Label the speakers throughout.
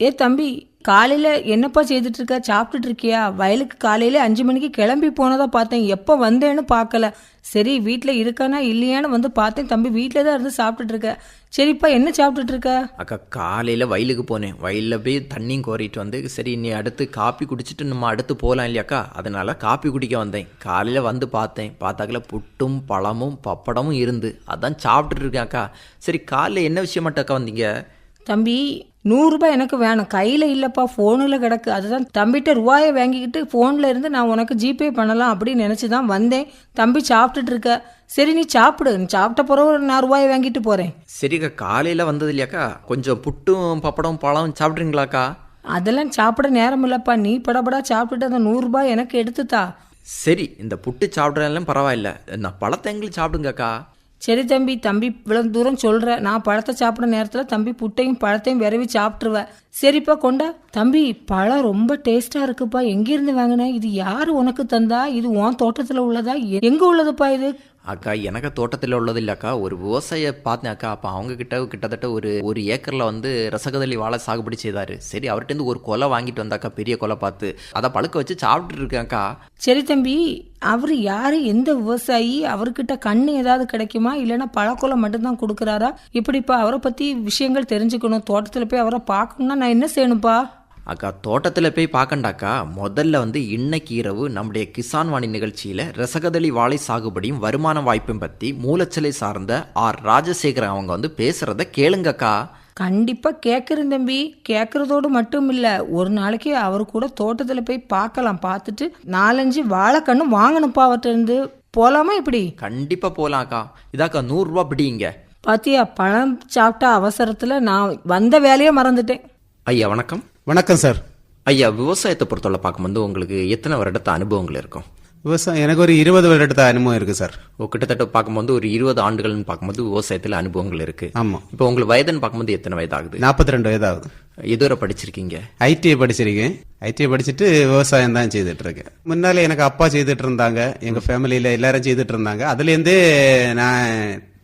Speaker 1: ஏ தம்பி காலையில் என்னப்பா செய்துட்டு இருக்க சாப்பிட்டுட்டு இருக்கியா வயலுக்கு காலையில அஞ்சு மணிக்கு கிளம்பி போனதா பார்த்தேன். எப்போ வந்தேன்னு பார்க்கல. சரி வீட்டில் இருக்கானா இல்லையான்னு வந்து பார்த்தேன். தம்பி வீட்டில் தான் இருந்து சாப்பிட்டுட்டு இருக்க சரிப்பா என்ன சாப்பிட்டுட்டு இருக்க
Speaker 2: அக்கா காலையில் வயலுக்கு போனேன். வயலில் போய் தண்ணியும் கோரிட்டு வந்து சரி நீ அடுத்து காப்பி குடிச்சிட்டு நம்ம அடுத்து போகலாம் இல்லையாக்கா அதனால காப்பி குடிக்க வந்தேன். காலையில் வந்து பார்த்தேன். பார்த்தாக்கல புட்டும் பழமும் பப்படமும் இருந்து. அதான் சாப்பிட்டுட்டு இருக்கேன் அக்கா. சரி காலையில் என்ன விஷயமாட்டாக்கா வந்தீங்க?
Speaker 1: தம்பி நூறுரூபா எனக்கு வேணும். கையில் இல்லைப்பா ஃபோனில் கிடக்கு. அதுதான் தம்பிகிட்ட ரூபாயை வாங்கிக்கிட்டு ஃபோனில் இருந்து நான் உனக்கு ஜிபே பண்ணலாம் அப்படின்னு நினச்சி தான் வந்தேன். தம்பி சாப்பிட்டுட்டு இருக்க. சரி நீ சாப்பிடு. நீ சாப்பிட்ட பிறகு நான் ரூபாயை வாங்கிட்டு போகிறேன்
Speaker 2: சரிக்கா காலையில் வந்தது இல்லையாக்கா? கொஞ்சம் புட்டும் பப்படம் பழம் சாப்பிட்றீங்களாக்கா?
Speaker 1: அதெல்லாம் சாப்பிட நேரம் இல்லைப்பா. நீ படபடா சாப்பிட்டுட்டு அந்த நூறுரூபா எனக்கு எடுத்துத்தா.
Speaker 2: சரி இந்த புட்டு சாப்பிட்றதெல்லாம் பரவாயில்ல. நான் பழத்தை எங்களுக்கு சாப்பிடுங்கக்கா.
Speaker 1: சரி தம்பி தம்பி இவ்வளோ தூரம் சொல்கிற நான் பழத்தை சாப்பிட்ற நேரத்தில் தம்பி புட்டையும் பழத்தையும் விரவி சாப்பிட்ருவேன் சரிப்பா கொண்டா. தம்பி பழம் ரொம்ப டேஸ்ட்டாக இருக்குப்பா. எங்கேருந்து வாங்கின? இது யார் உனக்கு தந்தா? இது உன் தோட்டத்தில் உள்ளதா? எங்கே உள்ளதுப்பா இது?
Speaker 2: அக்கா எனக்கு தோட்டத்தில் உள்ளது இல்லைக்கா ஒரு விவசாய பார்த்தேன் அக்கா. அப்போ அவங்க கிட்ட கிட்டத்தட்ட ஒரு ஒரு ஏக்கரில் வந்து ரசகதளி வாழை சாகுபடி செய்தார். சரி அவர்கிட்ட ஒரு கொலை வாங்கிட்டு வந்தாக்கா பெரிய கொலை பார்த்து. அதை பழுக்க வச்சு சாப்பிட்டு இருக்கேன்க்கா
Speaker 1: சரி தம்பி அவர் யார்? எந்த விவசாயி? அவர்கிட்ட கண்ணு ஏதாவது கிடைக்குமா? இல்லைன்னா பழக்கொலை மட்டும்தான் கொடுக்குறாரா? இப்படிப்பா அவரை பற்றி விஷயங்கள் தெரிஞ்சுக்கணும். தோட்டத்தில் போய் அவரை பார்க்கணும்னா நான் என்ன செய்யணும்ப்பா?
Speaker 2: அக்கா தோட்டத்தில் போய் பார்க்கண்டாக்கா முதல்ல வந்து இன்னைக்கு இரவு நம்முடைய கிசான் வாணி நிகழ்ச்சியில் ரசகதளி வாழை சாகுபடியும் வருமான வாய்ப்பையும் பற்றி மூலச்சலை சார்ந்த ஆர். ராஜசேகரன் அவங்க வந்து பேசுகிறத கேளுங்கக்கா.
Speaker 1: கண்டிப்பா கேட்குறேன் தம்பி. கேட்கறதோடு மட்டும் இல்ல ஒரு நாளைக்கு அவர் கூட தோட்டத்துல போய் பார்க்கலாம் பார்த்துட்டு நாலஞ்சு வாழைக்கண்ணு வாங்கணும்ப்பா அவர்கிட்ட இருந்து. போலாமா இப்படி?
Speaker 2: கண்டிப்பாக போகலாம்க்கா இதாக்கா நூறுரூவா பிடிங்க.
Speaker 1: பாத்தியா பழம் சாப்பிட்ட அவசரத்துல நான் வந்த வேலையே மறந்துட்டேன்.
Speaker 2: ஐயா வணக்கம்.
Speaker 3: வணக்கம் சார்
Speaker 2: ஐயா விவசாயத்தை பொறுத்தவரை பார்க்கும்போது உங்களுக்கு எத்தனை வருடத்த அனுபவங்கள் இருக்கும்?
Speaker 3: விவசாயம் எனக்கு ஒரு இருபது வருடத்த அனுபவம் இருக்கு சார்
Speaker 2: கிட்டத்தட்ட பார்க்கும்போது ஒரு இருபது ஆண்டுகள்னு பார்க்கும்போது விவசாயத்தில் அனுபவங்கள் இருக்கு.
Speaker 3: ஆமா.
Speaker 2: இப்போ உங்களுக்கு வயதுன்னு பார்க்கும்போது எத்தனை வயதாகுது?
Speaker 3: நாற்பத்தி ரெண்டு வயதாகுது
Speaker 2: எதுவரை படிச்சிருக்கீங்க?
Speaker 3: ஐடிஐ படிச்சிருக்கேன். ஐடிஐ படிச்சுட்டு விவசாயம் தான் செய்துட்டு இருக்கேன் முன்னால எனக்கு அப்பா செய்துட்டு இருந்தாங்க எங்க ஃபேமிலியில எல்லாரும் செய்துட்டு இருந்தாங்க அதுல இருந்தே நான்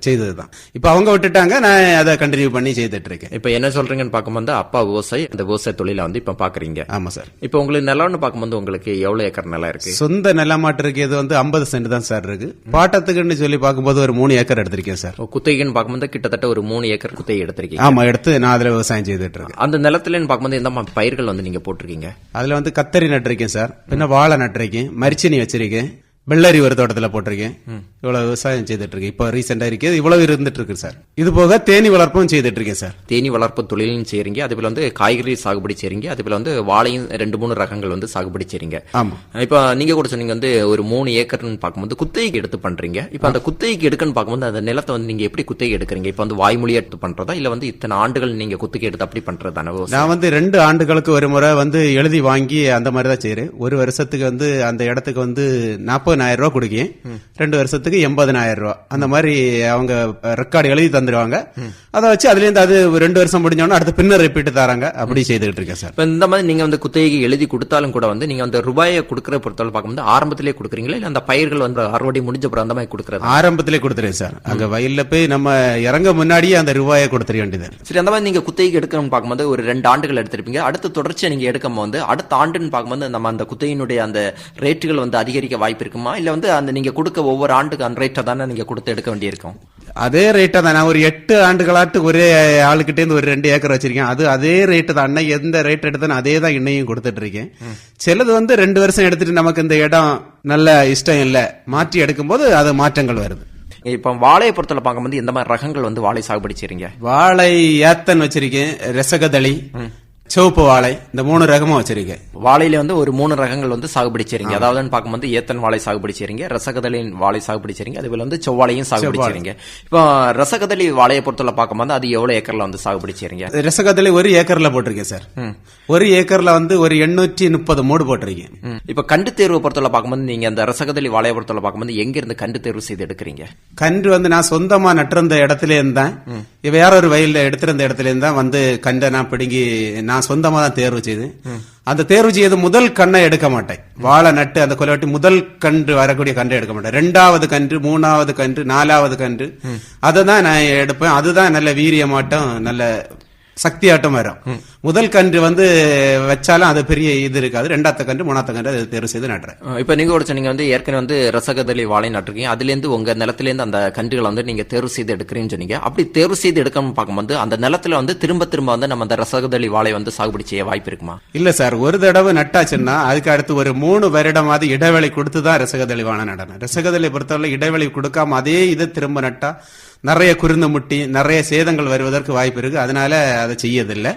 Speaker 3: செய்தது தான் இப்போ அவங்க விட்டுட்டாங்க நான் அதை கண்டினியூ பண்ணி செய்துட்டு இருக்கேன்
Speaker 2: இப்போ என்ன சொல்றீங்கன்னு பார்க்கும்போது அப்பா விவசாயி அந்த விவசாய தொழிலை வந்து இப்போ பார்க்குறீங்க
Speaker 3: ஆமா சார்.
Speaker 2: இப்போ உங்களுக்கு நிலம்னு பார்க்கும்போது உங்களுக்கு எவ்வளோ ஏக்கர் நிலம் இருக்கு?
Speaker 3: சொந்த நிலமாட்டு இருக்கிறது வந்து ஐம்பது சென்ட் தான் சார் இருக்கு. பாட்டத்துக்குன்னு சொல்லி பார்க்கும்போது ஒரு மூணு ஏக்கர் எடுத்திருக்கேன் சார்.
Speaker 2: குத்தகைன்னு பார்க்கும்போது கிட்டத்தட்ட ஒரு மூணு ஏக்கர் குத்தகை எடுத்திருக்கீங்க.
Speaker 3: ஆமா எடுத்து நான் அதுல விவசாயம் செய்துட்டு இருக்கேன்
Speaker 2: அந்த நிலத்துலன்னு பார்க்கும்போது எந்த பயிர்கள் வந்து நீங்க போட்டிருக்கீங்க?
Speaker 3: அதுல வந்து கத்தரி நட்டிருக்கேன் சார். பின்ன வாழை நட்டிருக்கேன் மரிச்சினி வச்சிருக்கேன். வெள்ளரி ஒரு தோட்டத்துல போட்டிருக்கேன். இவ்வளவு விவசாயம் செய்துட்டு இருக்கேன் இப்போ ரீசெண்டா இருக்கு இவ்வளவு இருந்துட்டு இருக்கு சார். இது போக தேனி வளர்ப்பும் செய்துட்டு இருக்கேன் சார்.
Speaker 2: தேனி வளர்ப்பு தொழிலும் செய்றீங்க அதே போல வந்து காய்கறி சாகுபடி செய்றீங்க அதே போல வந்து வாழையும் ரெண்டு மூணு ரகங்கள் வந்து சாகுபடி செய்றீங்க
Speaker 3: ஆமா.
Speaker 2: இப்போ நீங்க கூட சொன்னீங்க வந்து ஒரு மூணு ஏக்கர்னு பார்க்கும்போது குத்தகைக்கு எடுத்து பண்றீங்க. இப்போ அந்த குத்தகைக்கு எடுக்கன்னு பார்க்கும்போது அந்த நிலத்தை வந்து நீங்க எப்படி குத்தகை எடுக்கிறீங்க? இப்போ வந்து வாய்மொழியா எடுத்து பண்றதா? இல்ல வந்து இத்தனை ஆண்டுகள் நீங்க குத்தகை எடுத்து அப்படி விவசாயம்
Speaker 3: நான் வந்து ரெண்டு ஆண்டுகளுக்கு ஒரு முறை வந்து எழுதி வாங்கி அந்த மாதிரி தான் செய்யறேன் ஒரு வருஷத்துக்கு வந்து அந்த இடத்துக்கு வந்து நாற்பதாயிரம் ரூபாய் கொடுக்கேன். ரெண்டு வருஷத்துக்கு எண்பதனாயிரம் ரூபாய் அந்த மாதிரி அவங்க ரெக்கார்டு எழுதி தந்துடுவாங்க அதை வச்சு அதுல இருந்து அது ரெண்டு வருஷம் முடிஞ்சோன்னா அடுத்து பின்னர் ரிப்பீட் தராங்க. அப்படி செய்துகிட்டு இருக்கேன் சார்.
Speaker 2: இப்போ இந்த மாதிரி நீங்க வந்து குத்தகைக்கு எழுதி கொடுத்தாலும் கூட வந்து நீங்க அந்த ரூபாயை கொடுக்குற பொறுத்தவரை பார்க்கும்போது ஆரம்பத்திலே கொடுக்குறீங்களா? இல்ல அந்த பயிர்கள் வந்து அறுவடை முடிஞ்ச அப்புறம் அந்த மாதிரி கொடுக்குறது?
Speaker 3: ஆரம்பத்திலே கொடுத்துறேன் சார். அங்க வயல்ல போய் நம்ம இறங்க முன்னாடியே அந்த ரூபாயை கொடுத்துட வேண்டியது.
Speaker 2: சரி அந்த மாதிரி நீங்க குத்தகைக்கு எடுக்கணும்னு பார்க்கும்போது ஒரு ரெண்டு ஆண்டுகள் எடுத்திருப்பீங்க. அடுத்த தொடர்ச்சியா நீங்க எடுக்கும் போது அடுத்த ஆண்டுன்னு பார்க்கும்போது நம்ம அந்த குத்தகையினுடைய அந்த ரேட்டுகள் வந்து அதிகரிக்க வாய்ப்பு இருக்குமா? இருக்குமா இல்ல வந்து அந்த நீங்க கொடுக்க ஒவ்வொரு ஆண்டுக்கு அந்த ரேட்டை தானே நீங்க கொடுத்து எடுக்க வேண்டியிருக்கும்?
Speaker 3: அதே ரேட்டை தான். நான் ஒரு எட்டு ஆண்டுகளாட்டு ஒரே ஆளுகிட்டே இருந்து ஒரு ரெண்டு ஏக்கர் வச்சிருக்கேன். அது அதே ரேட்டு தான். அன்னை எந்த ரேட் எடுத்தனோ அதே தான் இன்னையும் கொடுத்துட்டு இருக்கேன் சிலது வந்து ரெண்டு வருஷம் எடுத்துட்டு நமக்கு இந்த இடம் நல்ல இஷ்டம் இல்லை. மாற்றி எடுக்கும்போது அது மாற்றங்கள் வருது.
Speaker 2: இப்போ வாழையை பொறுத்தல பார்க்கும்போது எந்த மாதிரி ரகங்கள் வந்து வாழை சாகுபடி செய்றீங்க?
Speaker 3: வாழை ஏத்தன் வச்சிருக்கேன். ரசகதளி. சிவப்பு வாழை இந்த மூணு ரகமும் வச்சிருக்கேன்.
Speaker 2: வாழையில வந்து ஒரு மூணு ரகங்கள் வந்து சாகுபடி செய்றீங்க. அதாவது பார்க்கும்போது ஏத்தன் வாழை சாகுபடி செய்றீங்க ரசகதலின் வாழை சாகுபடி செய்றீங்க அதே போல வந்து செவ்வாழையும் சாகுபடி. செய்றீங்க. இப்போ ரசகதலி வாழையை பொறுத்தல பார்க்கும்போது அது எவ்வளவு ஏக்கர்ல வந்து சாகுபடி செய்றீங்க?
Speaker 3: ரசகதளி ஒரு ஏக்கர்ல போட்டிருக்கேன் சார். ஒரு ஏக்கர்ல வந்து ஒரு எண்ணூற்றி முப்பது மூடு போட்டிருக்கேன்.
Speaker 2: இப்ப கண்டு தேர்வு பொறுத்தல பார்க்கும்போது நீங்க அந்த ரசகதலி வாழையை பொறுத்தல பார்க்கும்போது எங்க இருந்து கண்டு தேர்வு செய்து எடுக்கிறீங்க?
Speaker 3: கன்று வந்து நான் சொந்தமா நட்டிருந்த இடத்துல இருந்தேன். வேற ஒரு வயல்ல எடுத்திருந்த இடத்துல இருந்தா வந்து கண்டை நான் பிடுங்கி நான் சொந்தமா தான் தேர்வு செய்து அந்த தேர்வு செய்து முதல் கண்ணை எடுக்க மாட்டேன். வாழை நட்டு அந்த கொலைவட்டி முதல் கன்று வரக்கூடிய கன்றை எடுக்க மாட்டேன். ரெண்டாவது கன்று மூணாவது கன்று நாலாவது கன்று. அதை தான் நான் எடுப்பேன். அதுதான் நல்ல வீரியமாட்டம் நல்ல சக்தியாட்டம் வரும். முதல் கன்று வந்து வச்சாலும் அது பெரிய இது இருக்காது. ரெண்டாவது கன்று மூணாவது கன்று அதை தேர்வு செய்து நட்டுறேன்
Speaker 2: அஹ் இப்ப நீங்க ஒரு சொன்னீங்க வந்து ஏற்கனவே வந்து ரசகதலி வாழை நட்டிருக்கீங்க. அதுல இருந்து உங்க நிலத்துல இருந்து அந்த கன்றுகளை வந்து நீங்க தேர்வு செய்து எடுக்கிறீங்கன்னு சொன்னீங்க. அப்படி தேர்வு செய்து எடுக்கணும்னு பார்க்கும்போது அந்த நிலத்துல வந்து திரும்ப திரும்ப வந்து நம்ம அந்த ரசகதலி வாழை வந்து சாகுபடி செய்ய வாய்ப்பு இருக்குமா?
Speaker 3: இல்ல சார் ஒரு தடவை நட்டாச்சுன்னா அதுக்கு அடுத்து ஒரு மூணு வருடமாவது இடைவெளி கொடுத்து தான் ரசகதளி வாழ நடனம் ரசகதளி பொறுத்தவரை இடைவெளி கொடுக்காம அதே இதை திரும்ப நட்டா நிறைய குருந்து முட்டி நிறைய சேதங்கள் வருவதற்கு வாய்ப்பு இருக்கு. அதனால அதை செய்யதில்லை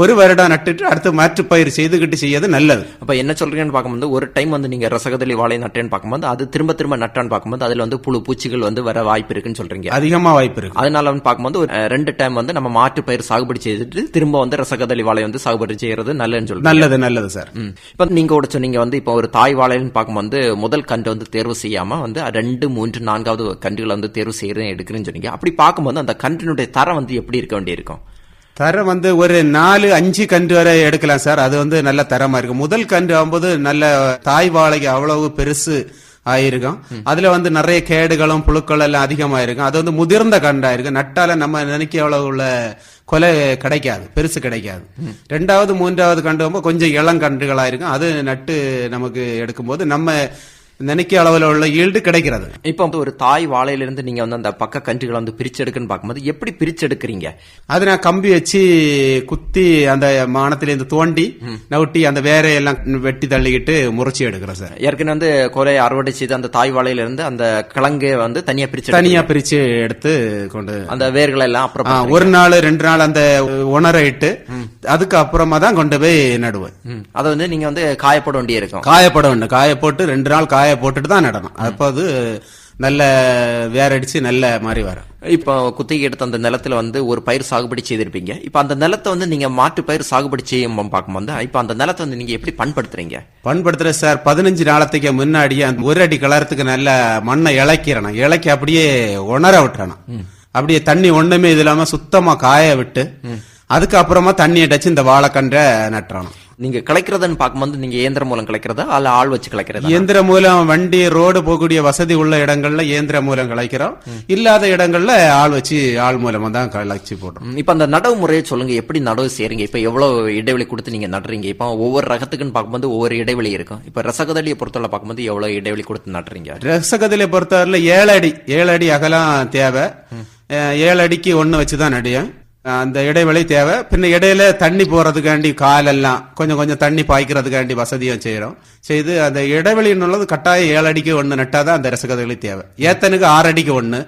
Speaker 3: ஒரு வருடம் நட்டுட்டு அடுத்து மாற்று பயிர் செய்துகிட்டு செய்யறது நல்லது.
Speaker 2: அப்ப என்ன சொல்றீங்கன்னு பார்க்கும்போது ஒரு டைம் வந்து நீங்க ரசகதலி வாழை நட்டேன்னு பார்க்கும்போது அது திரும்ப திரும்ப நட்டான்னு பார்க்கும்போது அதுல வந்து புழு பூச்சிகள் வந்து வர வாய்ப்பு இருக்குன்னு சொல்றீங்க.
Speaker 3: அதிகமா வாய்ப்பு இருக்கு.
Speaker 2: அதனால வந்து பார்க்கும்போது ரெண்டு டைம் வந்து நம்ம மாற்று பயிர் சாகுபடி செய்துட்டு திரும்ப வந்து ரசகதலி வாழை வந்து சாகுபடி செய்யறது நல்லதுன்னு சொல்றீங்க.
Speaker 3: நல்லது நல்லது சார்.
Speaker 2: இப்ப நீங்க கூட சொன்னீங்க வந்து இப்ப ஒரு தாய் வாழைன்னு பார்க்கும்போது முதல் கன்று வந்து தேர்வு செய்யாம வந்து ரெண்டு மூன்று நான்காவது கன்றுகளை வந்து தேர்வு செய்யறேன் எடுக்கிறேன்னு சொன்னீங்க. அப்படி பார்க்கும்போது அந்த கன்றினுடைய தரம் வந்து எப்படி இருக்க வேண்டியிருக்கும்?
Speaker 3: தரம் வந்து ஒரு நாலு அஞ்சு கன்று வரை எடுக்கலாம் சார். அது வந்து நல்ல தரமா இருக்கு முதல் கன்று ஆகும்போது நல்ல தாய் வாழைக்கு அவ்வளவு பெருசு ஆயிருக்கும். அதுல வந்து நிறைய கேடுகளும் புழுக்கள் எல்லாம் அதிகமா இருக்கும் அது வந்து முதிர்ந்த கண்டா இருக்கும் நட்டால நம்ம நினைக்க அவ்வளவு உள்ள கொலை கிடைக்காது. பெருசு கிடைக்காது. ரெண்டாவது மூன்றாவது கண்டு கொஞ்சம் இளங்கன்றுகளா இருக்கும் அது நட்டு நமக்கு எடுக்கும்போது நம்ம நினைக்க அளவுல உள்ள ஈல்டு கிடைக்கிறது.
Speaker 2: இப்ப வந்து ஒரு தாய் வாழையிலிருந்து நீங்க வந்து அந்த பக்க கன்றுகளை வந்து பிரிச்சு எடுக்குன்னு பார்க்கும்போது எப்படி பிரிச்சு எடுக்கிறீங்க
Speaker 3: அது நான் கம்பி வச்சு குத்தி அந்த மானத்திலேருந்து தோண்டி நவுட்டி அந்த வேற எல்லாம் வெட்டி தள்ளிக்கிட்டு முறைச்சி எடுக்கிறேன் சார்.
Speaker 2: ஏற்கனவே வந்து கொலை அறுவடை செய்து அந்த தாய் வாழையிலிருந்து அந்த கிழங்கு வந்து தனியா பிரிச்சு
Speaker 3: தனியா. பிரிச்சு எடுத்து கொண்டு
Speaker 2: அந்த வேர்களை எல்லாம் அப்புறம்
Speaker 3: ஒரு நாள் ரெண்டு நாள் அந்த உணர இட்டு அதுக்கு அப்புறமா தான் கொண்டு போய் நடுவேன்.
Speaker 2: அதை வந்து நீங்க வந்து காயப்பட வேண்டிய இருக்கும்
Speaker 3: காயப்பட வேண்டும். காய போட்டு ரெண்டு நாள் காய போட்டுட்டு தான் நடணும். அப்போ அது நல்ல வேரடிச்சு நல்ல மாதிரி வரும்.
Speaker 2: இப்போ குத்தகை எடுத்த அந்த நிலத்துல வந்து ஒரு பயிர் சாகுபடி செய்திருப்பீங்க. இப்போ அந்த நிலத்தை வந்து நீங்க மாற்று பயிர் சாகுபடி செய்யும் பார்க்கும்போது இப்போ அந்த நிலத்தை வந்து நீங்க எப்படி பண்படுத்துறீங்க?
Speaker 3: பண்படுத்துற சார் பதினஞ்சு நாளத்துக்கு முன்னாடியே அந்த ஒரு அடி கலரத்துக்கு நல்ல மண்ணை இളக்கிறணும் இளக்கி அப்படியே உணர விட்டுறணும். அப்படியே தண்ணி ஒண்ணுமே இது இல்லாம சுத்தமா காய விட்டு அதுக்கப்புறமா தண்ணி அடைச்சு இந்த வாழைக்கன்றை நட்டுறணும்.
Speaker 2: நீங்க கிளைக்கிறதுன்னு பார்க்கும்போது நீங்க இயந்திரம் மூலம் கிளைக்கிறதா அல்ல ஆள் வச்சு கிளைக்கிறதா
Speaker 3: இயந்திர மூலம் வண்டி ரோடு போகக்கூடிய வசதி உள்ள இடங்கள்ல இயந்திர மூலம் கலைக்கிறோம். இல்லாத இடங்கள்ல ஆள் வச்சு ஆள் மூலமா தான் கலைச்சு போடுறோம்.
Speaker 2: இப்ப அந்த நடவு முறையை சொல்லுங்க. எப்படி நடவு செய்றீங்க? இப்ப எவ்வளவு இடைவெளி கொடுத்து நீங்க நடுறீங்க? இப்போ ஒவ்வொரு ரகத்துக்குன்னு பார்க்கும்போது ஒவ்வொரு இடைவெளி இருக்கும். இப்ப ரசகதலியை பொறுத்தவரை பார்க்கும்போது எவ்வளவு இடைவெளி கொடுத்து நடுறீங்க?
Speaker 3: ரசகதில பொறுத்தவரையில ஏழு அடி ஏழு அடி அகலம் தேவை. ஏழு அடிக்கு ஒண்ணு வச்சுதான் நடியும் அந்த இடைவெளி தேவை. பின்ன இடையில தண்ணி போறதுக்காண்டி காலெல்லாம் கொஞ்சம் கொஞ்சம் தண்ணி பாய்க்கிறதுக்காண்டி வசதியும் செய்யறோம். செய்து அந்த இடைவெளின்னுள்ளது கட்டாயம் ஏழு அடிக்கு ஒண்ணு நட்டாதான் அந்த ரசகதகளி தேவை. ஏத்தனுக்கு ஆறு அடிக்கு ஒண்ணு.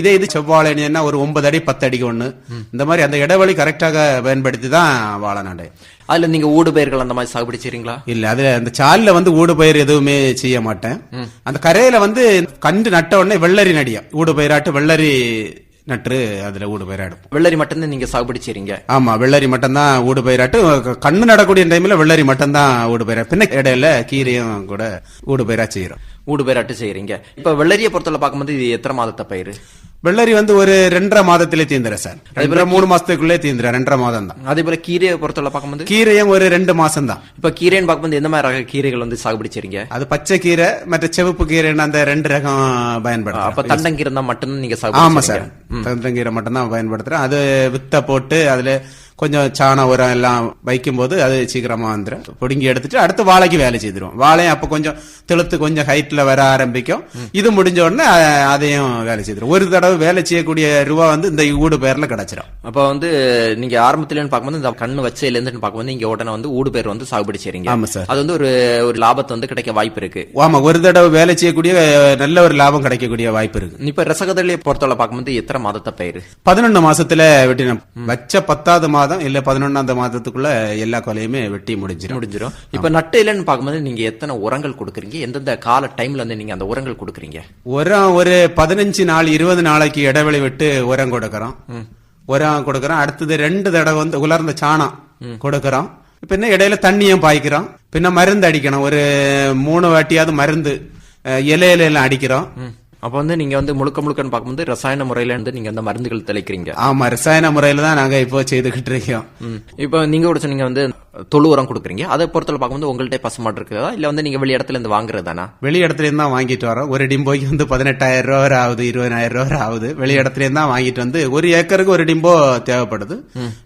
Speaker 3: இதே இது செவ்வாழைன்னா ஒரு ஒன்பது அடி பத்து அடிக்கு ஒண்ணு. இந்த மாதிரி அந்த இடைவெளி கரெக்டாக பயன்படுத்தி தான் வாழை நடை
Speaker 2: அதுல நீங்க ஊடு பயிர்கள் அந்த மாதிரி சாகுபடி செய்றீங்களா?
Speaker 3: இல்ல அதுல அந்த சால்ல வந்து ஊடு பயிர் எதுவுமே செய்ய மாட்டேன். அந்த கரையில வந்து கண்டு நட்ட உடனே வெள்ளரி நடியும். ஊடு பயிராட்டு வெள்ளரி நட்டு அதுல ஊடு பயிராடும்
Speaker 2: வெள்ளரி மட்டும்தான் நீங்க சாகுபடி செய்றீங்க?
Speaker 3: ஆமா வெள்ளரி மட்டும் தான் ஊடு பயிராட்டு. கண்ணு நடக்கூடிய டைம்ல வெள்ளரி மட்டும் தான் ஊடு பயிரா. பின்ன இடையில கீரையும் கூட ஊடு பயிரா செய்யறோம்
Speaker 2: ஊடு பயிராட்டு செய்றீங்க இப்ப வெள்ளரியை பொறுத்தவரை பார்க்கும்போது இது எத்தனை மாதத்தை பயிர்?
Speaker 3: வெள்ளரி வந்து ஒரு ரெண்டரை மாதத்திலே தீந்துறேன் சார். ரெண்டரை மூணு மாசத்துக்குள்ளே தீந்துறேன் ரெண்டரை மாதம் தான்
Speaker 2: அதே போல கீரையை பொறுத்தவரை பார்க்கும்போது?
Speaker 3: கீரையும் ஒரு ரெண்டு மாசம் தான்
Speaker 2: இப்ப கீரைன்னு பார்க்கும்போது எந்த மாதிரி ரக கீரைகள் வந்து சாகுபடி செய்றீங்க?
Speaker 3: அது பச்சை கீரை மற்ற சிவப்பு கீரைன்னு அந்த ரெண்டு ரகம் பயன்படுத்தும்
Speaker 2: அப்ப தண்டங்கீரை தான் மட்டும்தான் நீங்க
Speaker 3: ஆமா சார். தந்தங்கீரை மட்டும் தான் பயன்படுத்துறேன். அது வித்த போட்டு அதுல கொஞ்சம் சாண உரம் எல்லாம் வைக்கும்போது அது சீக்கிரமா வந்துடும் பிடுங்கி எடுத்துட்டு அடுத்து வாழைக்கு வேலை செய்திருவோம். வாழையும் அப்ப கொஞ்சம் தெளுத்து கொஞ்சம் ஹைட்ல வர ஆரம்பிக்கும். இது முடிஞ்ச உடனே அதையும் வேலை செய்திரும் ஒரு தடவை வேலை செய்யக்கூடிய ரூபா வந்து இந்த ஊடு பேர்ல கிடைச்சிரும்.
Speaker 2: அப்போ வந்து நீங்க ஆரம்பத்துலன்னு பார்க்கும்போது இந்த கண்ணு வச்சதுல இருந்து பார்க்கும்போது நீங்க உடனே வந்து ஊடு பேர் வந்து சாகுபடி செய்றீங்க.
Speaker 3: ஆமா சார்.
Speaker 2: அது வந்து ஒரு ஒரு லாபத்தை வந்து கிடைக்க வாய்ப்பு இருக்கு.
Speaker 3: ஆமா ஒரு தடவை வேலை செய்யக்கூடிய நல்ல ஒரு லாபம் கிடைக்கக்கூடிய வாய்ப்பு இருக்கு.
Speaker 2: இப்ப ரசகதலியை பொறுத்தவரை பார்க்கும்போது எத்தனை மாதத்தை பயிர்?
Speaker 3: பதினொன்னு மாசத்துல வெட்டின வச்ச பத்தாவது மாதம் இல்ல பதினொன்னாவது மாதத்துக்குள்ள எல்லா கொலையுமே வெட்டி முடிஞ்சிடும்
Speaker 2: முடிஞ்சிடும் இப்ப நட்டு இல்லைன்னு பார்க்கும்போது நீங்க எத்தனை உரங்கள் கொடுக்குறீங்க? எந்தெந்த கால டைம்ல வந்து நீங்க அந்த உரங்கள் கொடுக்குறீங்க?
Speaker 3: உரம் ஒரு பதினஞ்சு நாள் இருபது நாளைக்கு இடைவெளி விட்டு உரம் கொடுக்கறோம். உரம் கொடுக்கறோம். அடுத்தது ரெண்டு தடவை வந்து உலர்ந்த சாணம் கொடுக்கறோம். பின்ன இடையில தண்ணியும் பாய்க்கிறோம். பின்ன மருந்து அடிக்கணும். ஒரு மூணு வாட்டியாவது மருந்து இலையில எல்லாம் அடிக்கிறோம்.
Speaker 2: அப்ப வந்து நீங்க வந்து முழுக்க முழுக்கன்னு பார்க்கும்போது ரசாயன முறையில இருந்து நீங்க அந்த மருந்துகள் தெளிக்கிறீங்க
Speaker 3: ஆமா ரசாயன முறையில தான் நாங்க இப்போ செய்துகிட்டு இருக்கோம்.
Speaker 2: இப்ப நீங்க கூட சொன்னீங்க வந்து தொழு உரம் கொடுக்குறீங்க. அதை பொறுத்தவரை பார்க்கும்போது உங்கள்ட்ட பசுமாடு இருக்குதா? இல்ல வந்து நீங்க வெளி இடத்துல இருந்து வாங்குறதானா
Speaker 3: வெளி இடத்துல இருந்து தான் வாங்கிட்டு வரோம். ஒரு டிம்போய்க்கு வந்து பதினெட்டாயிரம் ரூபா வரை ஆகுது இருபதாயிரம் ரூபா ஆகுது. வெளி இடத்துல இருந்து தான் வாங்கிட்டு வந்து ஒரு ஏக்கருக்கு ஒரு டிம்போ தேவைப்படுது.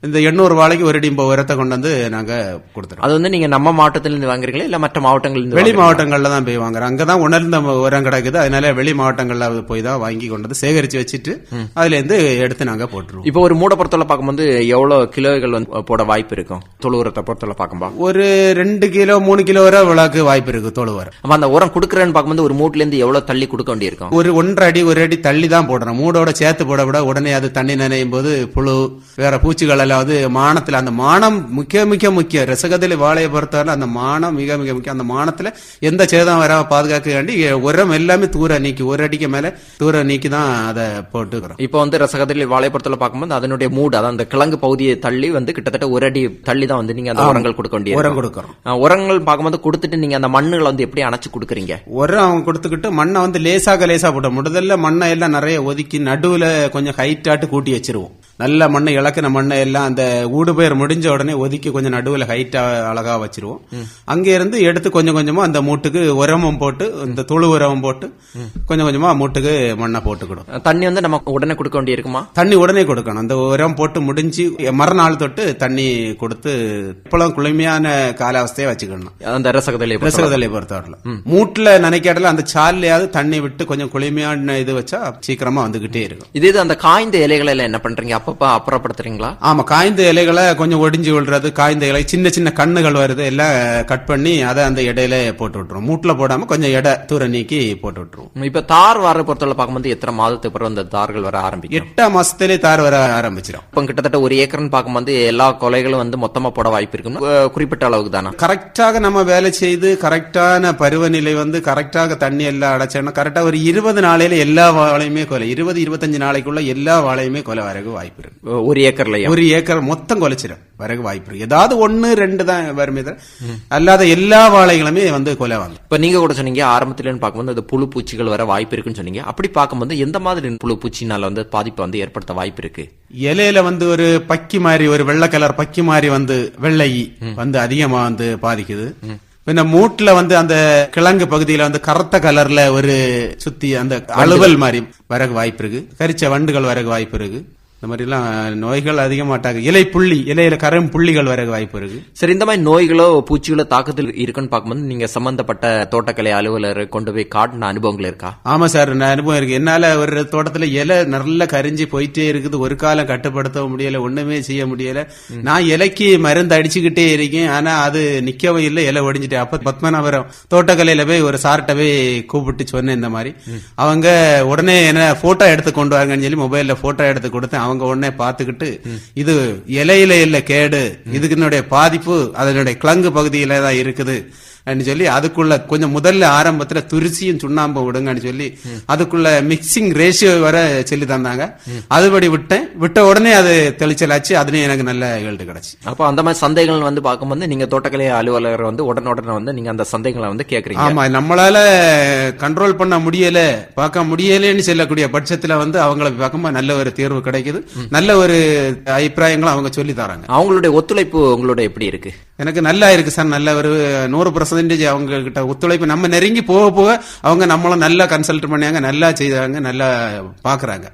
Speaker 3: இந்த எண்ணூறு வாழைக்கு ஒரு டிம்போ உரத்தை கொண்டு வந்து நாங்க கொடுத்துறோம்.
Speaker 2: அது வந்து நீங்க நம்ம மாவட்டத்துல இருந்து வாங்குறீங்களா? இல்ல மற்ற மாவட்டங்கள்ல இருந்து
Speaker 3: வெளி? மாவட்டங்கள்ல தான் போய் வாங்குறோம். அங்கதான் உணர்ந்த உரம் கிடக்குது. அதனால வெளி மாவட்டங்கள்ல போய் தான் வாங்கி கொண்டு வந்து சேகரிச்சு வச்சுட்டு அதுல இருந்து எடுத்து நாங்க போட்டுருவோம்.
Speaker 2: இப்போ ஒரு மூடை பொறுத்தவரை பார்க்கும்போது எவ்வளவு கிலோகள் வந்து போட வாய்ப்பு இருக்கும்? தொழு உரத்தை பொறுத்தவரை பார்க்கும்போது.
Speaker 3: ஒரு ரெண்டு கிலோ மூணு கிலோ வரை விழாக்கு வாய்ப்பு இருக்கு தோல் உரம்
Speaker 2: அப்ப அந்த உரம் கொடுக்குறேன்னு பார்க்கும்போது ஒரு மூட்டுல இருந்து எவ்வளவு தள்ளி கொடுக்க வேண்டியிருக்கும்?
Speaker 3: ஒரு ஒன்றரை அடி ஒரு அடி தள்ளி தான் போடுறோம் மூடோட சேர்த்து போட விட உடனே அது தண்ணி நனையும் போது புழு வேற பூச்சிகள் எல்லாம் வந்து மானத்துல அந்த மானம் மிக மிக முக்கியம் ரசகதலி வாழையை பொறுத்தவரை அந்த மானம் மிக மிக முக்கியம். அந்த மானத்துல எந்த சேதம் வராம பாதுகாக்க வேண்டி உரம் எல்லாமே தூர நீக்கி ஒரு அடிக்கு மேல தூர நீக்கி தான் அதை போட்டுக்கிறோம்.
Speaker 2: இப்போ வந்து ரசகதில் வாழைப்பழத்துல பார்க்கும்போது அதனுடைய மூடு அதான் அந்த கிழங்கு பகுதியை தள்ளி வந்து கிட்டத்தட்ட ஒரு அடி தள்ளி தான் வந்து நீங்க அந்த உரங்கள் கொடுக்க வேண்டிய
Speaker 3: உரம் கொடுக்கறோம்.
Speaker 2: உரங்கள் பார்க்கும்போது கொடுத்துட்டு நீங்க அந்த மண்ணுகளை வந்து எப்படி அணைச்சு கொடுக்குறீங்க?
Speaker 3: உரம் அவங்க கொடுத்துக்கிட்டு மண்ணை வந்து லேசாக லேசா போட்டோம் முதல்ல மண்ணை எல்லாம் நிறைய ஒதுக்கி நடுவுல கொஞ்சம் ஹைட்டாட்டு கூட்டி வச்சிருவோம். நல்ல மண்ணை இழக்கின மண்ணை எல்லாம் அந்த ஊடுபெயர் முடிஞ்ச உடனே ஒதுக்கி கொஞ்சம் நடுவுல ஹைட்டா அழகா வச்சிருவோம். அங்க இருந்து எடுத்து கொஞ்சம் கொஞ்சமா அந்த மூட்டுக்கு உரமும் போட்டு இந்த தொழு உரமும் போட்டு கொஞ்சம் கொஞ்சமா மூட்டுக்கு மண்ணை போட்டுக்கிடும்
Speaker 2: தண்ணி வந்து நம்ம உடனே கொடுக்க வேண்டி இருக்குமா
Speaker 3: தண்ணி உடனே கொடுக்கணும். அந்த உரம் போட்டு முடிஞ்சு மறுநாள் தொட்டு தண்ணி கொடுத்து இப்பெல்லாம் குளுமையான காலாவஸ்தையை வச்சுக்கணும்.
Speaker 2: அந்த ரசகதிலே
Speaker 3: ரசகதலை பொறுத்தவரையில. மூட்டுல நினைக்காட்டில அந்த சாலையாவது தண்ணி விட்டு கொஞ்சம் குளுமையான இது வச்சா சீக்கிரமா வந்துகிட்டே இருக்கும்.
Speaker 2: இதே இது அந்த காய்ந்த இலைகளை எல்லாம் என்ன பண்றீங்க? அப்பப்ப அப்புறப்படுத்துறீங்களா?
Speaker 3: ஆமா காய்ந்த இலைகளை கொஞ்சம் ஒடிஞ்சு விழுறது காய்ந்த இலை சின்ன சின்ன கண்ணுகள் வருது எல்லாம் கட் பண்ணி அதை அந்த இடையில போட்டு விட்டுருவோம் மூட்டுல போடாம கொஞ்சம் எடை தூர நீக்கி போட்டு விட்டுருவோம்
Speaker 2: இப்ப தார் வர பொறுத்தவரை பார்க்கும்போது எத்தனை மாதத்துக்கு அப்புறம் அந்த தார்கள் வர ஆரம்பிக்கும்?
Speaker 3: எட்டாம் மாசத்திலே தார் வர ஆரம்பிச்சிடும்
Speaker 2: இப்போ கிட்டத்தட்ட ஒரு ஏக்கர்னு பார்க்கும்போது எல்லா கொலைகளும் வந்து மொத்தமா போட வாய்ப்பு அஹ் குறிப்பிட்ட அளவுக்கு தானா?
Speaker 3: கரெக்டாக நம்ம வேலை செய்து கரெக்டான பருவநிலை வந்து கரெக்டாக தண்ணி எல்லாம் அடைச்சோம்னா கரெக்டா ஒரு இருபது நாளையில எல்லா வாழையுமே கொலை. இருபது இருபத்தஞ்சு நாளைக்குள்ள எல்லா வாழையுமே கொலை வரகு வாய்ப்பு இருக்கு.
Speaker 2: ஒரு ஏக்கர்லயும்
Speaker 3: ஒரு ஏக்கர் மொத்தம் கொலைச்சிடும் வரகு வாய்ப்பு இருக்கு. ஏதாவது ஒன்னு ரெண்டு தான் வருமே அல்லாத எல்லா வாழைகளுமே வந்து கொலை வாங்க
Speaker 2: இப்ப நீங்க கூட சொன்னீங்க ஆரம்பத்துலன்னு பார்க்கும்போது அந்த புழு பூச்சிகள் வர வாய்ப்பு இருக்குன்னு சொன்னீங்க. அப்படி பார்க்கும்போது எந்த மாதிரி புழு பூச்சினால வந்து பாதிப்பை வந்து ஏற்படுத்த வாய்ப்பு இருக்கு?
Speaker 3: இலையில வந்து ஒரு பக்கி மாதிரி ஒரு வெள்ளை கலர் பக்கி மாதிரி வந்து வெள்ளை வந்து அதிகமா வந்து பாதிக்குது. பின்ன மூட்டுல வந்து அந்த கிழங்கு பகுதியில வந்து கருத்த கலர்ல ஒரு சுத்தி அந்த அலுவல் மாதிரி வரகு வாய்ப்பு இருக்கு. கரிச்ச வண்டுகள் வரகு வாய்ப்பு இருக்கு. இந்த மாதிரி எல்லாம் நோய்கள் அதிகமாட்டாங்க. இலை புள்ளி இலையில கரும் புள்ளிகள் வரகு வாய்ப்பு இருக்கு.
Speaker 2: சரி இந்த மாதிரி நோய்களோ பூச்சிகளோ தாக்கத்தில் இருக்குன்னு பார்க்கும்போது நீங்க சம்பந்தப்பட்ட தோட்டக்கலை அலுவலர் கொண்டு போய் காட்டின அனுபவங்கள் இருக்கா?
Speaker 3: ஆமா சார் அனுபவம் இருக்கு. என்னால ஒரு தோட்டத்துல இலை நல்லா கரிஞ்சு போயிட்டே இருக்குது. ஒரு காலம் கட்டுப்படுத்த முடியல ஒண்ணுமே செய்ய முடியல. நான் இலைக்கு மருந்து அடிச்சுக்கிட்டே இருக்கேன். ஆனா அது நிக்கவும் இல்லை இலை ஒடிஞ்சிட்டு. அப்ப பத்மநாபுரம் தோட்டக்கலையில போய் ஒரு சார்ட்ட போய் கூப்பிட்டு சொன்னேன் இந்த மாதிரி. அவங்க உடனே என்ன போட்டோ எடுத்து கொண்டு வாங்கன்னு சொல்லி மொபைல்ல போட்டோ எடுத்து கொடுத்தேன். அவங்க உடனே பாத்துக்கிட்டு இது இலையில இல்ல கேடு. இதுக்கு என்னுடைய பாதிப்பு அதனுடைய கிழங்கு பகுதியில தான் இருக்குது. சொல்லி அதுக்குள்ள கொஞ்சம் முதல்ல ஆரம்பத்துல துரிசியும் சுண்ணாம்பும் விடுங்கன்னு சொல்லி அதுக்குள்ள மிக்சிங் ரேஷியோ வர சொல்லி தந்தாங்க. அதுபடி விட்டேன். விட்ட உடனே அது தெளிச்சலாச்சு. அதுலயும் எனக்கு நல்ல ஈல்டு கிடைச்சு.
Speaker 2: அப்போ அந்த மாதிரி சந்தைகள் வந்து பார்க்கும்போது நீங்க தோட்டக்கலை அலுவலர் வந்து உடனுடனே வந்து நீங்க அந்த சந்தைகளை வந்து கேக்குறீங்க.
Speaker 3: ஆமா நம்மளால கண்ட்ரோல் பண்ண முடியல பார்க்க முடியலன்னு சொல்லக்கூடிய பட்சத்துல வந்து அவங்கள பார்க்கும்போது நல்ல ஒரு தேர்வு கிடைக்குது. நல்ல ஒரு அபிப்பிராயங்களும் அவங்க சொல்லி தராங்க.
Speaker 2: அவங்களுடைய ஒத்துழைப்பு உங்களோட எப்படி இருக்கு?
Speaker 3: எனக்கு நல்லா இருக்கு சார். நல்ல ஒரு நூறு பர்சன்டேஜ் அவங்க கிட்ட ஒத்துழைப்பு நம்ம நெருங்கி போக போக அவங்க நம்மளும் நல்லா கன்சல்ட் பண்ணாங்க நல்லா செய்தாங்க நல்லா பாக்குறாங்க.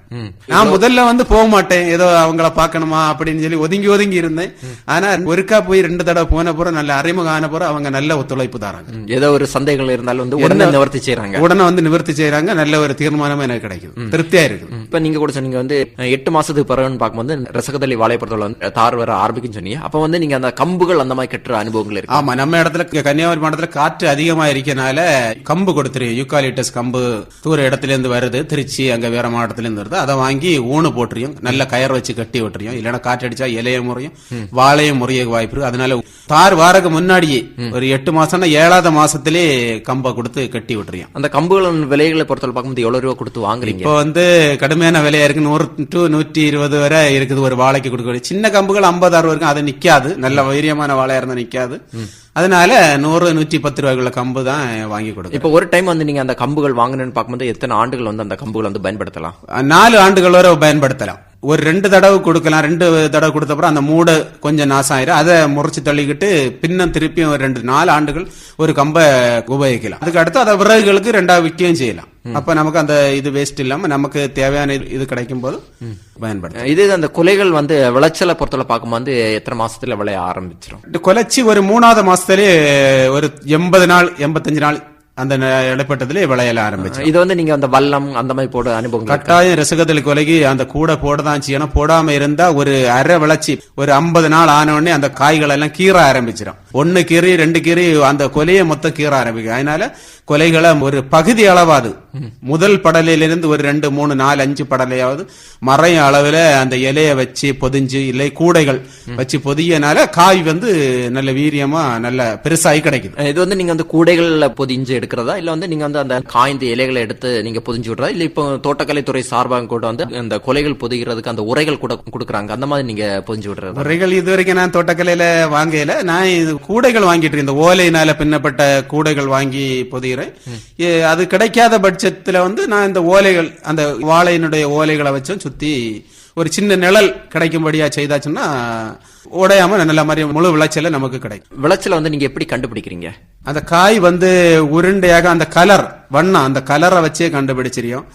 Speaker 3: நான் முதல்ல வந்து போக மாட்டேன் ஏதோ அவங்கள பார்க்கணுமா அப்படின்னு சொல்லி ஒதுங்கி ஒதுங்கி இருந்தேன். ஆனா ஒருக்கா போய் ரெண்டு தடவை போன பிறகு நல்ல அறிமுகம் ஆன பிறகு அவங்க நல்ல ஒத்துழைப்பு தராங்க
Speaker 2: ஏதோ ஒரு சந்தேகங்கள் இருந்தாலும் வந்து உடனே நிவர்த்தி செய்யறாங்க
Speaker 3: உடனே வந்து நிவர்த்தி செய்யறாங்க நல்ல ஒரு தீர்மானமும் எனக்கு கிடைக்குது. திருப்தியா இருக்குது.
Speaker 2: இப்ப நீங்க கூட சொன்னீங்க வந்து எட்டு மாசத்துக்கு பிறகுன்னு பார்க்கும்போது ரசகதளி வாழைப்பழத்தில் வந்து தார் வர ஆரம்பிக்குன்னு சொன்னீங்க. அப்ப வந்து நீங்க அந்த கம்புகள் அந்த மாதிரி கட்டுற அனுபவங்கள் இருக்கு.
Speaker 3: ஆமா நம்ம இடத்துல கன்னியாகுமரி மாவட்டத்துல காற்று அதிகமா இருக்கனால கம்பு கொடுத்துருவோம் யூக்காலிட்டஸ் கம்பு தூர இடத்துல இருந்து வருது திருச்சி அங்க வேற மாவட்டத்துல இருந்து வருது. அதை வாங்கி ஊனு போட்டுறியும் நல்ல கயர் வச்சு கட்டி விட்டுறியும் இல்லைன்னா காற்று அடிச்சா இலைய முறையும் வாழையும் முறைய வாய்ப்பு இருக்கு. அதனால தார் வாரக்கு முன்னாடியே ஒரு எட்டு மாசம்னா ஏழாவது மாசத்திலே கம்பை கொடுத்து கட்டி விட்டுறியும்
Speaker 2: அந்த கம்புகளின் விலைகளை பொறுத்தவரை பார்க்கும்போது எவ்வளவு ரூபா கொடுத்து வாங்குறீங்க?
Speaker 3: இப்போ வந்து கடுமையான விலையா இருக்கு நூறு டு நூற்றி இருபது வரை இருக்குது ஒரு வாழைக்கு கொடுக்க சின்ன கம்புகள் ஐம்பது அறுபது இருக்கும். அது நிக்காது. நல்ல வைரியமான வாழையா இருந்தா நிக்காது. அதனால நூறு நூற்றி பத்து ரூபாய்க்குள்ள கம்பு தான் வாங்கி கொடுக்கும்
Speaker 2: இப்ப ஒரு டைம் வந்து நீங்க அந்த கம்புகள் வாங்கணும்னு பார்க்கும்போது எத்தனை ஆண்டுகள் வந்து அந்த கம்புகள் வந்து பயன்படுத்தலாம்?
Speaker 3: நாலு ஆண்டுகள் வரை பயன்படுத்தலாம். ஒரு ரெண்டு தடவை கொடுக்கலாம். ரெண்டு தடவை கொடுத்த அப்புறம் அந்த மூடை கொஞ்சம் நாசம் ஆயிரும் அதை முறைச்சு தள்ளிக்கிட்டு பின்னம் திருப்பியும் ரெண்டு நாலு ஆண்டுகள் ஒரு கம்பை உபயோகிக்கலாம். அதுக்கு அடுத்து அதை விறகுகளுக்கு ரெண்டாவது விற்கவும் செய்யலாம். அப்ப நமக்கு அந்த இது வேஸ்ட் இல்லாம நமக்கு தேவையான இது- கிடைக்கும் போது பயன்படுத்தலாம்.
Speaker 2: இது அந்த குலைகள் வந்து விளைச்சலை பொறுத்தவரை பார்க்கும்போது எத்தனை மாசத்துல விளைய ஆரம்பிச்சிடும்
Speaker 3: கொலைச்சி ஒரு மூணாவது மாசத்துலயே ஒரு எண்பது நாள் எண்பத்தஞ்சு நாள் அந்த இடைப்பட்டத்திலே விளையல ஆரம்பிச்சு
Speaker 2: இது வந்து நீங்க அந்த வல்லம் அந்த மாதிரி போட அனுபவம்?
Speaker 3: கட்டாயம் ரசகத்தில் கொலைக்கு அந்த கூடை போட தான் செய்யணும். போடாம இருந்தா ஒரு அரை விளைச்சி ஒரு ஐம்பது நாள் ஆன உடனே அந்த காய்கள் எல்லாம் கீற ஆரம்பிச்சிடும் ஒன்னு கீறி ரெண்டு கீறி அந்த கொலையை மொத்தம் கீற ஆரம்பிக்கும். அதனால கொலைகளை ஒரு பகுதி அளவாது. முதல் படலையிலிருந்து ஒரு ரெண்டு மூணு நாலு அஞ்சு படலையாவது மறையும் அளவுல அந்த இலைய வச்சு பொதிஞ்சு இல்லை கூடைகள் வச்சு பொதியனால காய் வந்து நல்ல வீரியமா நல்ல பெருசாகி கிடைக்குது.
Speaker 2: இது வந்து நீங்க வந்து கூடைகள்ல பொதிஞ்சு எடுக்கிறதா? இல்ல வந்து நீங்க வந்து அந்த காய்ந்த இலைகளை எடுத்து நீங்க பொதிஞ்சு விடுறதா? இல்ல இப்போ தோட்டக்கலைத்துறை சார்பாக கூட வந்து அந்த கொலைகள் பொதிகிறதுக்கு அந்த உரைகள் கூட கொடுக்குறாங்க. அந்த மாதிரி நீங்க பொதிஞ்சு விடுறதா?
Speaker 3: முறைகள் இது வரைக்கும் நான் தோட்டக்கலையில வாங்கல. நான் இது கூடைகள் வாங்கிட்டு. இந்த ஓலையினால பின்னப்பட்ட கூடைகள் வாங்கி பொதிகிறேன் அது கிடைக்காத பட்சத்துல வந்து நான் இந்த ஓலைகள் அந்த வாழையினுடைய ஓலைகளை வச்சும் சுத்தி ஒரு சின்ன நிழல் கிடைக்கும்படியா செய்தாச்சுன்னா உடையாம நல்ல மாதிரி முழு விளைச்சல நமக்கு கிடைக்கும்.
Speaker 2: விளைச்சலை வந்து நீங்க எப்படி கண்டுபிடிக்கிறீங்க?
Speaker 3: அந்த காய் வந்து உருண்டையாக அந்த கலர் வண்ணம் அந்த கலரை வச்சே கண்டுபிடிச்சிரியும்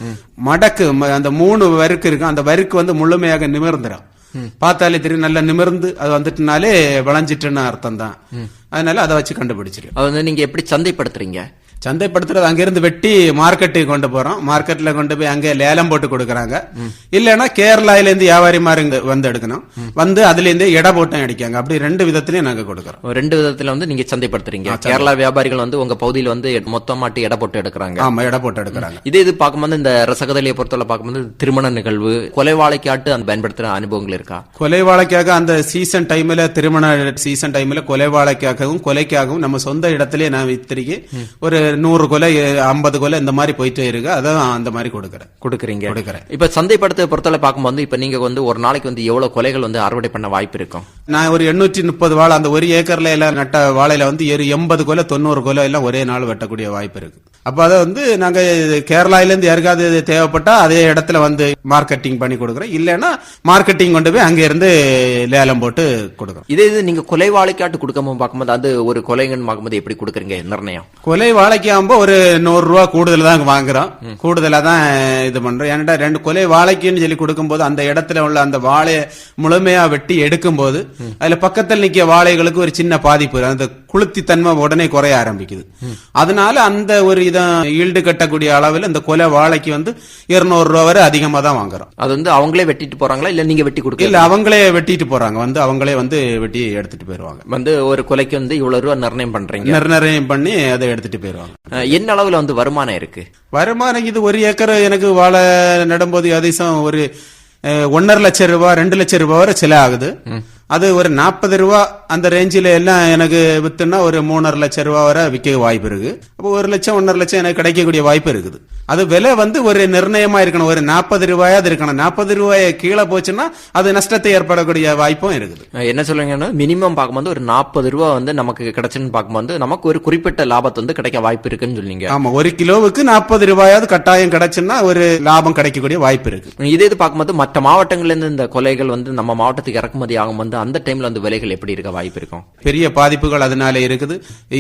Speaker 3: மடக்கு அந்த மூணு வருக்கு இருக்கும் அந்த வருக்கு வந்து முழுமையாக நிமிர்ந்துடும் பார்த்தாலே தெரியும் நல்லா நிமிர்ந்து அது வந்துட்டுனாலே விளைஞ்சிட்டுன்னு அர்த்தம் தான் அதனால அதை வச்சு கண்டுபிடிச்சிரும்
Speaker 2: அது வந்து நீங்க எப்படி சந்தைப்படுத்துறீங்க?
Speaker 3: சந்தைப்படுத்துறது அங்கிருந்து வெட்டி மார்க்கெட்டுக்கு கொண்டு போறோம். மார்க்கெட்ல கொண்டு போய் அங்கே லேலம் போட்டு கொடுக்கறாங்க. இல்லைன்னா கேரளாயில இருந்து வியாபாரிமாரு இங்க வந்து எடுக்கணும். வந்து அதுல இருந்து எடை போட்டும் அடிக்காங்க. அப்படி ரெண்டு விதத்திலயும் நாங்க கொடுக்கறோம்.
Speaker 2: ரெண்டு விதத்துல வந்து நீங்க சந்தைப்படுத்துறீங்க. கேரளா வியாபாரிகள் வந்து உங்க பகுதியில் வந்து மொத்தமாட்டி எடை போட்டு எடுக்கிறாங்க.
Speaker 3: ஆமா எடை போட்டு எடுக்கறாங்க.
Speaker 2: இதே இது பார்க்கும்போது இந்த ரசகதலியை பொறுத்தவரை பார்க்கும்போது திருமண நிகழ்வு கொலை வாழைக்காட்டு அந்த பயன்படுத்துற அனுபவங்கள் இருக்கா?
Speaker 3: கொலை வாழைக்காக அந்த சீசன் டைம்ல திருமண சீசன் டைம்ல கொலை வாழைக்காகவும் கொலைக்காகவும் நம்ம சொந்த இடத்திலே நான் வித்திரிக்கை ஒரு நூறு கொலை ஐம்பது கொலை இந்த மாதிரி போயிட்டே இருக்கு. அதான் அந்த மாதிரி கொடுக்கறேன்.
Speaker 2: கொடுக்குறீங்க.
Speaker 3: கொடுக்கறேன்.
Speaker 2: இப்ப சந்தைப்படுத்த பொறுத்தவரை பார்க்கும்போது இப்ப நீங்க வந்து ஒரு நாளைக்கு வந்து எவ்வளவு கொலைகள் வந்து அறுவடை பண்ண வாய்ப்பு இருக்கும்?
Speaker 3: நான் ஒரு எண்ணூற்றி முப்பது வாழை அந்த ஒரு ஏக்கர்ல எல்லாம் நட்ட வாழையில வந்து ஒரு எண்பது கொலை தொண்ணூறு கொலை எல்லாம் ஒரே நாள் வெட்டக்கூடிய வாய்ப்பு இருக்கு. அப்ப அதை வந்து நாங்க இது கேரளாயில இருந்து யாருக்காவது தேவைப்பட்டா அதே இடத்துல வந்து மார்க்கெட்டிங் பண்ணி கொடுக்குறோம் இல்லைன்னா மார்க்கெட்டிங் கொண்டு போய் அங்க இருந்து லேலம் போட்டு கொடுக்குறோம்.
Speaker 2: இதே இது நீங்க கொலை வாழைக்காட்டு கொடுக்காம பார்க்கும்போது அது ஒரு கொலைங்கன்னு பார்க்கும்போது எப்படி கொடுக்குறீங்க? நிர்ணயம்.
Speaker 3: கொலை வாழைக்காம்போ ஒரு நூறு ரூபா கூடுதல் தான் வாங்குறோம். கூடுதலா தான் இது பண்றோம். ஏன்டா ரெண்டு கொலை வாழைக்குன்னு சொல்லி கொடுக்கும்போது அந்த இடத்துல உள்ள அந்த வாழையை முழுமையா வெட்டி எடுக்கும்போது அதுல பக்கத்தில் நிக்க வாழைகளுக்கு ஒரு சின்ன பாதிப்பு. அந்த குளுத்தி தன்மை உடனே குறைய ஆரம்பிக்குது. அதனால அந்த ஒரு இதை ஈல்டு கட்டக்கூடிய அளவில் இந்த கொலை வாழைக்கு வந்து இருநூறு ரூபா வரை அதிகமா தான் வாங்குறோம்.
Speaker 2: அது வந்து அவங்களே வெட்டிட்டு போறாங்களா? இல்ல நீங்க வெட்டி
Speaker 3: இல்ல
Speaker 2: கொடுக்கல
Speaker 3: அவங்களே வெட்டிட்டு போறாங்க. வந்து அவங்களே வந்து வெட்டி எடுத்துட்டு போயிருவாங்க.
Speaker 2: வந்து ஒரு கொலைக்கு வந்து இவ்வளவு ரூபா நிர்ணயம் பண்றீங்க.
Speaker 3: நிர்ணயம் பண்ணி அதை எடுத்துட்டு போயிருவாங்க.
Speaker 2: அஹ், என்ன அளவுல வந்து வருமானம் இருக்கு?
Speaker 3: வருமானம் இது ஒரு ஏக்கர் எனக்கு வாழை நடும்போது அதிசம் ஒரு ஒன்னரை லட்சம் ரூபாய் ரெண்டு லட்சம் ரூபாய் வரை செலவு ஆகுது. அது ஒரு நாற்பது ரூபா அந்த ரேஞ்சில எல்லாம் எனக்கு வித்துனா ஒரு மூணரை லட்சம் ரூபாய் வரை விற்க வாய்ப்பு இருக்கு. அப்போ ஒரு லட்சம் ஒன்னரை லட்சம் எனக்கு கிடைக்கக்கூடிய வாய்ப்பு இருக்குது. அது விலை வந்து ஒரு நிர்ணயமா இருக்கணும். ஒரு நாற்பது ரூபாயாவது இருக்கணும். நாற்பது ரூபாய் கீழே போச்சுன்னா அது நஷ்டத்தை ஏற்படக்கூடிய வாய்ப்பும் இருக்குது.
Speaker 2: என்ன சொல்றீங்கன்னா மினிமம் பார்க்கும்போது ஒரு நாற்பது ரூபா வந்து நமக்கு கிடைச்சுன்னு பார்க்கும்போது நமக்கு ஒரு குறிப்பிட்ட லாபத்து வந்து கிடைக்க வாய்ப்பு இருக்குன்னு சொன்னீங்க
Speaker 3: ஆமா ஒரு கிலோவுக்கு நாற்பது ரூபாயாவது கட்டாயம் கிடைச்சுன்னா ஒரு லாபம் கிடைக்கக்கூடிய வாய்ப்பு இருக்கு.
Speaker 2: இதே இது பார்க்கும்போது மற்ற மாவட்டங்கள்ல இருந்து இந்த கொலைகள் வந்து நம்ம மாவட்டத்துக்கு இறக்குமதி ஆகும் வந்து அந்த டைம்ல வந்து விலைகள் எப்படி இருக்க வாய்ப்பு இருக்கும்.
Speaker 3: பெரிய பாதிப்புகள் அதனால இருக்குது.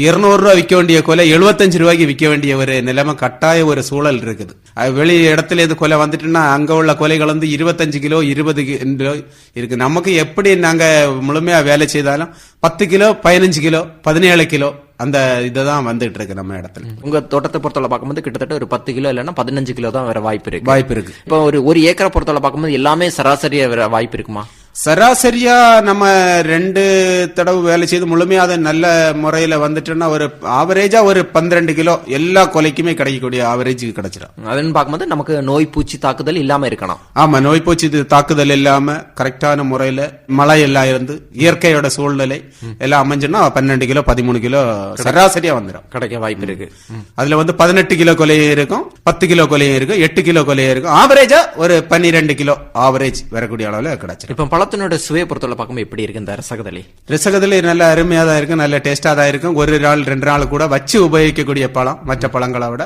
Speaker 3: இருநூறு ரூபாய் விற்க வேண்டிய கொலை எழுபத்தஞ்சு ரூபாய்க்கு விற்க வேண்டிய ஒரு நிலைமை கட்டாய ஒரு சூழல் இருக்குது. அது வெளி இடத்துல இருந்து கொலை வந்துட்டுன்னா அங்க உள்ள கொலைகள் வந்து இருபத்தஞ்சு கிலோ இருபது கிலோ இருக்கு. நமக்கு எப்படி நாங்க முழுமையா வேலை செய்தாலும் பத்து கிலோ பதினஞ்சு கிலோ பதினேழு கிலோ அந்த இதுதான் வந்துட்டு இருக்கு நம்ம இடத்துல.
Speaker 2: உங்க தோட்டத்தை பொறுத்தவரை பார்க்கும்போது கிட்டத்தட்ட ஒரு பத்து கிலோ இல்லைன்னா பதினஞ்சு கிலோ தான் வர வாய்ப்பு இருக்கு.
Speaker 3: வாய்ப்பு இருக்கு.
Speaker 2: இப்போ ஒரு ஒரு ஏக்கரை பொறுத்தவரை பார்க்கும்போது எல்லாமே சராசரியா வர வாய்ப்பு இருக்குமா?
Speaker 3: சராசரியா நம்ம ரெண்டு தடவை வேலை செய்து முழுமையா அதை நல்ல முறையில வந்துட்டோம்னா ஒரு ஆவரேஜா ஒரு பன்னிரண்டு கிலோ எல்லா கொலைக்குமே கிடைக்கக்கூடிய ஆவரேஜ் கிடைச்சிடும்
Speaker 2: அதுன்னு பார்க்கும்போது நமக்கு நோய் பூச்சி தாக்குதல் இல்லாம இருக்கணும்.
Speaker 3: ஆமா நோய் பூச்சி தாக்குதல் இல்லாம கரெக்டான முறையில மழை எல்லாம் இருந்து இயற்கையோட சூழ்நிலை எல்லாம் அமைஞ்சுன்னா பன்னெண்டு கிலோ பதிமூணு கிலோ சராசரியா வந்துடும்
Speaker 2: கிடைக்க வாய்ப்பு இருக்கு.
Speaker 3: அதுல வந்து பதினெட்டு கிலோ கொலையும் இருக்கும் பத்து கிலோ கொலையும் இருக்கும் எட்டு கிலோ கொலையும் இருக்கும். ஆவரேஜா ஒரு பன்னிரெண்டு கிலோ ஆவரேஜ் வரக்கூடிய அளவுல கிடைச்சிடும்
Speaker 2: இப்போ பழத்தினோட சுவையை பொறுத்தவரை பார்க்கும்போது எப்படி இருக்கு இந்த ரசகதலி
Speaker 3: ரிசகத்துல நல்ல அருமையா தான் இருக்கும் நல்ல டேஸ்டா தான் இருக்கும் ஒரு நாள் ரெண்டு நாள் கூட வச்சு உபயோகிக்கக்கூடிய பழம் மற்ற பழங்களை விட.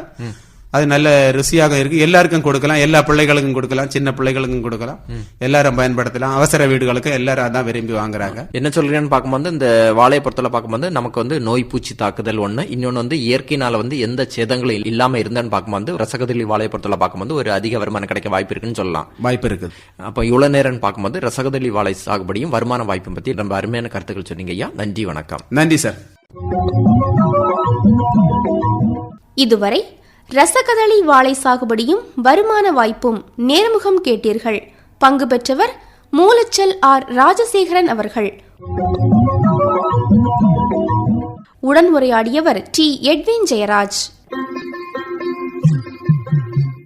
Speaker 3: அது நல்ல ருசியாக இருக்கு. எல்லாருக்கும் கொடுக்கலாம். எல்லா பிள்ளைகளுக்கும் கொடுக்கலாம். சின்ன பிள்ளைகளுக்கும் கொடுக்கலாம். எல்லாரும் பயன்படுத்தலாம். அவசர வீடுகளுக்கு எல்லாரும் அதான் விரும்பி வாங்குறாங்க.
Speaker 2: என்ன சொல்றேன்னு பார்க்கும்போது இந்த வாழையை பொறுத்தவரை பார்க்கும்போது நமக்கு வந்து நோய் பூச்சி தாக்குதல் ஒண்ணு. இன்னொன்னு வந்து இயற்கையினால வந்து எந்த சேதங்களும் இல்- இல்லாம இருந்தான்னு பார்க்கும்போது ரசகதலி வாழையை பொறுத்தவரை பார்க்கும்போது ஒரு அதிக வருமானம் கிடைக்க வாய்ப்பு இருக்குன்னு சொல்லலாம்.
Speaker 3: வாய்ப்பு இருக்குது
Speaker 2: அப்போ இவ்வளவு நேரம்னு பார்க்கும்போது ரசகதலி வாழை சாகுபடியும் வருமான வாய்ப்பும் பத்தி ரொம்ப அருமையான கருத்துக்கள் சொன்னீங்க ஐயா. நன்றி வணக்கம்.
Speaker 3: நன்றி சார்.
Speaker 4: இதுவரை ரசகதளி வாழை சாகுபடியும் வருமான வாய்ப்பும் நேர்முகம் கேட்டீர்கள். பங்கு பெற்றவர் மூலச்சல் ஆர் ராஜசேகரன் அவர்கள். உடன் உரையாடியவர் டி எட்வின் ஜெயராஜ்.